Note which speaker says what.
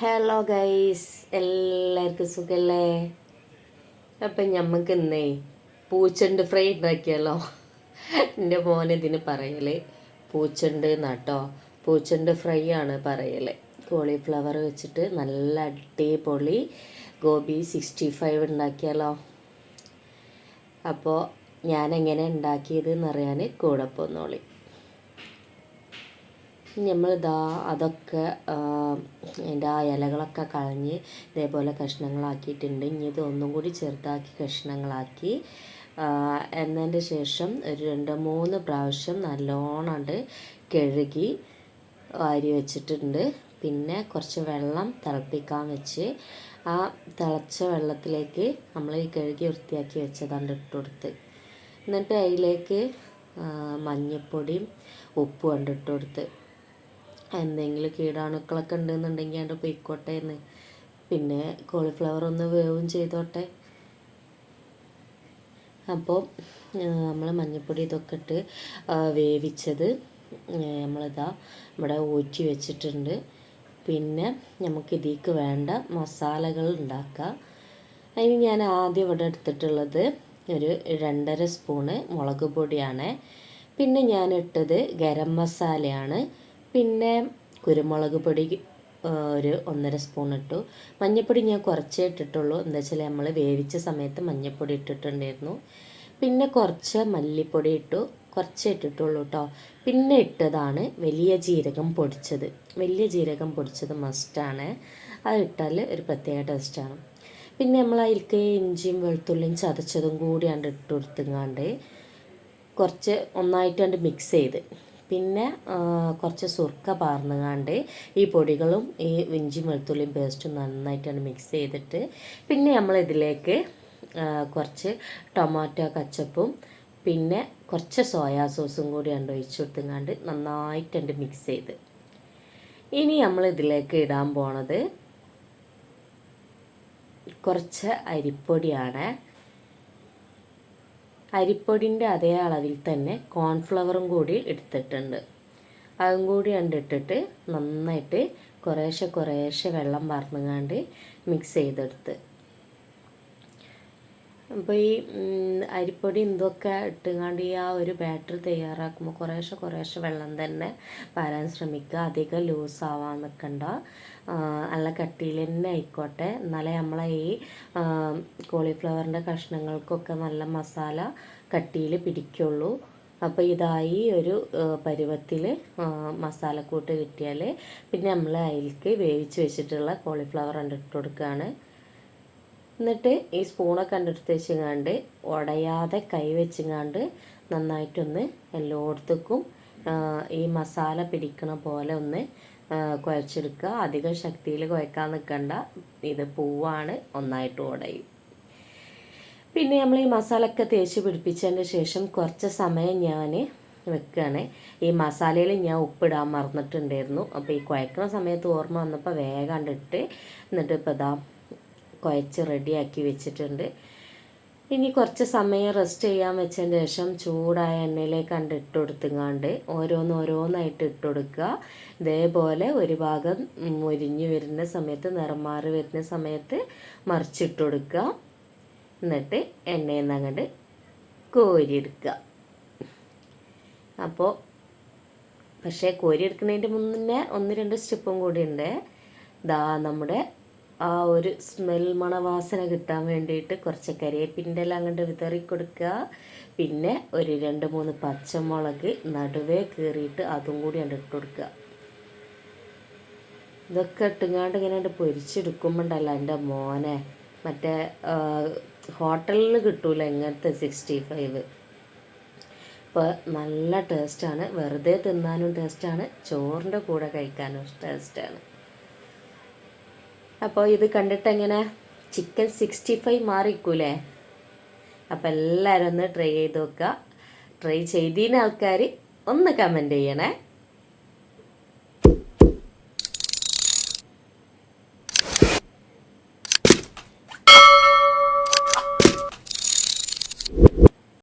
Speaker 1: Hello guys എല്ലാവർക്കും സുഖല്ലേ? അപ്പം ഞമ്മക്ക് ഇന്നേ പൂച്ചണ്ട് ഫ്രൈ ഉണ്ടാക്കിയാലോ എന്റെ മോൻ ഇതിന് പറയൽ പൂച്ചണ്ട് എന്നാട്ടോ പൂച്ചണ്ട് ഫ്രൈ ആണ് പറയൽ. കോളിഫ്ലവർ വെച്ചിട്ട് നല്ല അടിപൊളി ഗോബി സിക്സ്റ്റി ഫൈവ് ഉണ്ടാക്കിയാലോ അപ്പോൾ ഞാൻ എങ്ങനെ ഉണ്ടാക്കിയത് എന്നറിയാൻ കൂടെ പോന്നോളി. നമ്മളിതാ അതൊക്കെ എന്റെ ആ ഇലകളൊക്കെ കളഞ്ഞ് ഇതേപോലെ കഷ്ണങ്ങളാക്കിയിട്ടുണ്ട്. ഇനി ഇത് ഒന്നും കൂടി ചെറുതാക്കി കഷ്ണങ്ങളാക്കി എന്നതിന്റെ ശേഷം ഒരു രണ്ട് മൂന്ന് പ്രാവശ്യം നല്ലോണമുണ്ട് കഴുകി വാരി വെച്ചിട്ടുണ്ട്. പിന്നെ കുറച്ച് വെള്ളം തിളപ്പിക്കാൻ വെച്ച് ആ തിളച്ച വെള്ളത്തിലേക്ക് നമ്മൾ ഈ കഴുകി വൃത്തിയാക്കി വെച്ചതാണ്ട് ഇട്ട് കൊടുത്ത്. എന്നിട്ട് അതിലേക്ക് മഞ്ഞൾപ്പൊടിയും ഉപ്പും കണ്ടിട്ട് കൊടുത്ത്. എന്തെങ്കിലും കീടാണുക്കളൊക്കെ ഉണ്ടെന്നുണ്ടെങ്കിൽ അവിടെ പൊയ്ക്കോട്ടെ എന്ന് പിന്നെ കോളിഫ്ലവർ ഒന്ന് വേവും ചെയ്തോട്ടെ. അപ്പോൾ നമ്മൾ മഞ്ഞൾപ്പൊടി ഇതൊക്കെ ഇട്ട് വേവിച്ചത് നമ്മളിതാ ഇവിടെ ഊറ്റി വെച്ചിട്ടുണ്ട്. പിന്നെ നമുക്ക് വേണ്ട മസാലകൾ ഉണ്ടാക്കാം. അതിന് ഞാൻ ആദ്യം ഇവിടെ എടുത്തിട്ടുള്ളത് ഒരു രണ്ടര സ്പൂണ് മുളക് പൊടിയാണ്. പിന്നെ ഞാൻ ഇട്ടത് ഗരം മസാലയാണ്. പിന്നെ കുരുമുളക് പൊടി ഒരു ഒന്നര സ്പൂൺ ഇട്ടു. മഞ്ഞൾപ്പൊടി ഞാൻ കുറച്ചേ ഇട്ടിട്ടുള്ളൂ. എന്താ വെച്ചാൽ നമ്മൾ വേവിച്ച സമയത്ത് മഞ്ഞൾപ്പൊടി ഇട്ടിട്ടുണ്ടായിരുന്നു. പിന്നെ കുറച്ച് മല്ലിപ്പൊടി ഇട്ടു. കുറച്ചേ ഇട്ടിട്ടുള്ളൂ കേട്ടോ പിന്നെ ഇട്ടതാണ് വലിയ ജീരകം പൊടിച്ചത്. വലിയ ജീരകം പൊടിച്ചത് മസ്റ്റാണ് അത് ഇട്ടാൽ ഒരു പ്രത്യേക ടേസ്റ്റാണ് പിന്നെ നമ്മൾ അതിലേക്ക് ഇഞ്ചിയും വെളുത്തുള്ളിയും ചതച്ചതും കൂടിയാണ്ട് ഇട്ട് കൊടുത്തുങ്ങാണ്ട് കുറച്ച് ഒന്നായിട്ടാണ്ട് മിക്സ് ചെയ്ത് പിന്നെ കുറച്ച് സുർക്ക പാർന്നുകാണ്ട് ഈ പൊടികളും ഈ ഇഞ്ചി വെളുത്തുള്ളിയും പേസ്റ്റും നന്നായിട്ടാണ് മിക്സ് ചെയ്തിട്ട് പിന്നെ നമ്മൾ ഇതിലേക്ക് കുറച്ച് ടൊമാറ്റോ കച്ചപ്പും പിന്നെ കുറച്ച് സോയാ സോസും കൂടി ഉണ്ട് ഒഴിച്ചു കൊടുത്തുങ്ങാണ്ട് നന്നായിട്ടുണ്ട് മിക്സ് ചെയ്ത്. ഇനി നമ്മൾ ഇതിലേക്ക് ഇടാൻ പോണത് കുറച്ച് അരിപ്പൊടിയാണ്. അരിപ്പൊടിന്റെ അതേ അളവിൽ തന്നെ കോൺഫ്ലവറും കൂടി എടുത്തിട്ടുണ്ട്. അതും കൂടി കണ്ടിട്ടിട്ട് നന്നായിട്ട് കുറേശ്ശെ കുറേശ്ശെ വെള്ളം വറന്നുകാണ്ട് മിക്സ് ചെയ്തെടുത്ത് അപ്പോൾ ഈ അരിപ്പൊടി ഇതൊക്കെ ഇട്ടുകൊണ്ട് ഈ ആ ഒരു ബാറ്റർ തയ്യാറാക്കുമ്പോൾ കുറേശ്ശെ കുറേശ്ശെ വെള്ളം തന്നെ വരാൻ ശ്രമിക്കുക. അധികം ലൂസ് ആവാൻ നിൽക്കണ്ട നല്ല കട്ടിയിൽ തന്നെ ആയിക്കോട്ടെ. എന്നാലേ നമ്മളെ ഈ കോളിഫ്ലവറിന്റെ കഷ്ണങ്ങൾക്കൊക്കെ നല്ല മസാല കട്ടിയിൽ പിടിക്കുള്ളൂ. അപ്പോൾ ഇതായി ഒരു പരുവത്തിൽ മസാലക്കൂട്ട് കിട്ടിയാൽ പിന്നെ നമ്മൾ അതിലേക്ക് വേവിച്ച് വെച്ചിട്ടുള്ള കോളിഫ്ലവർ ഇട്ട് കൊടുക്കുകയാണ് എന്നിട്ട് ഈ സ്പൂണൊക്കെ കണ്ടെടുത്ത് വെച്ചങ്ങാണ്ട് ഉടയാതെ കൈ വെച്ചുങ്ങാണ്ട് നന്നായിട്ടൊന്ന് എല്ലായിടത്തേക്കും ഈ മസാല പിടിക്കണ പോലെ ഒന്ന് കുഴച്ചെടുക്കുക. അധികം ശക്തിയിൽ കുഴക്കാൻ നിൽക്കണ്ട ഇത് പൂവാണ് ഒന്നായിട്ട് ഉടയും പിന്നെ നമ്മൾ ഈ മസാലയൊക്കെ തേച്ച് പിടിപ്പിച്ചതിന് ശേഷം കുറച്ച് സമയം ഞാൻ വെക്കുകയാണ് ഈ മസാലയിൽ ഞാൻ ഉപ്പിടാൻ മറന്നിട്ടുണ്ടായിരുന്നു. അപ്പോൾ ഈ കുഴക്കുന്ന സമയത്ത് ഓർമ്മ വന്നപ്പോൾ വേഗം കണ്ടിട്ട് എന്നിട്ട് ഇപ്പോൾ ഇതാ കുഴച്ച് റെഡിയാക്കി വെച്ചിട്ടുണ്ട്. ഇനി കുറച്ച് സമയം റെസ്റ്റ് ചെയ്യാൻ വെച്ചതിന് ശേഷം ചൂടായ എണ്ണയിലേക്ക് കണ്ട് ഇട്ട് കൊടുത്തുങ്ങാണ്ട് ഓരോന്ന് ഓരോന്നായിട്ട് ഇട്ട് കൊടുക്കുക. ഇതേപോലെ ഒരു ഭാഗം മുരിഞ്ഞ് വരുന്ന സമയത്ത് നിറം മാറി വരുന്ന സമയത്ത് മറിച്ചിട്ട് കൊടുക്കുക. എന്നിട്ട് എണ്ണയിൽ നിന്ന് അങ്ങോട്ട് കോരിയെടുക്കുക. അപ്പോൾ പക്ഷേ കോരി എടുക്കുന്നതിന്റെ മുന്നേ ഒന്ന് രണ്ട് സ്റ്റെപ്പും കൂടി ഉണ്ട്. ദാ നമ്മുടെ ആ ഒരു സ്മെൽ മണവാസന കിട്ടാൻ വേണ്ടിയിട്ട് കുറച്ച് കരിയേപ്പിന്റെ എല്ലാം അങ്ങോട്ട് വിതറി കൊടുക്കുക പിന്നെ ഒരു രണ്ട് മൂന്ന് പച്ചമുളക് നടുവേ കീറിയിട്ട് അതും കൂടി അങ്ങോട്ട് ഇട്ട് കൊടുക്കുക ഇതൊക്കെ ഇട്ടുങ്ങാണ്ട് ഇങ്ങനെ പൊരിച്ചെടുക്കുമ്പോണ്ടല്ല എന്റെ മോനെ. മറ്റേ ഹോട്ടലിൽ കിട്ടൂല ഇങ്ങനത്തെ സിക്സ്റ്റി ഫൈവ് ഇപ്പോൾ നല്ല ടേസ്റ്റാണ് വെറുതെ തിന്നാനും ടേസ്റ്റാണ് ചോറിന്റെ കൂടെ കഴിക്കാനും ടേസ്റ്റാണ് അപ്പോൾ ഇത് കണ്ടിട്ട് എങ്ങനെ? ചിക്കൻ സിക്സ്റ്റി ഫൈവ് മാറിക്കൂലേ? അപ്പോൾ എല്ലാവരും ഒന്ന് ട്രൈ ചെയ്ത് നോക്കുക ട്രൈ ചെയ്തതിന് ആൾക്കാർ ഒന്ന് കമന്റ് ചെയ്യണേ.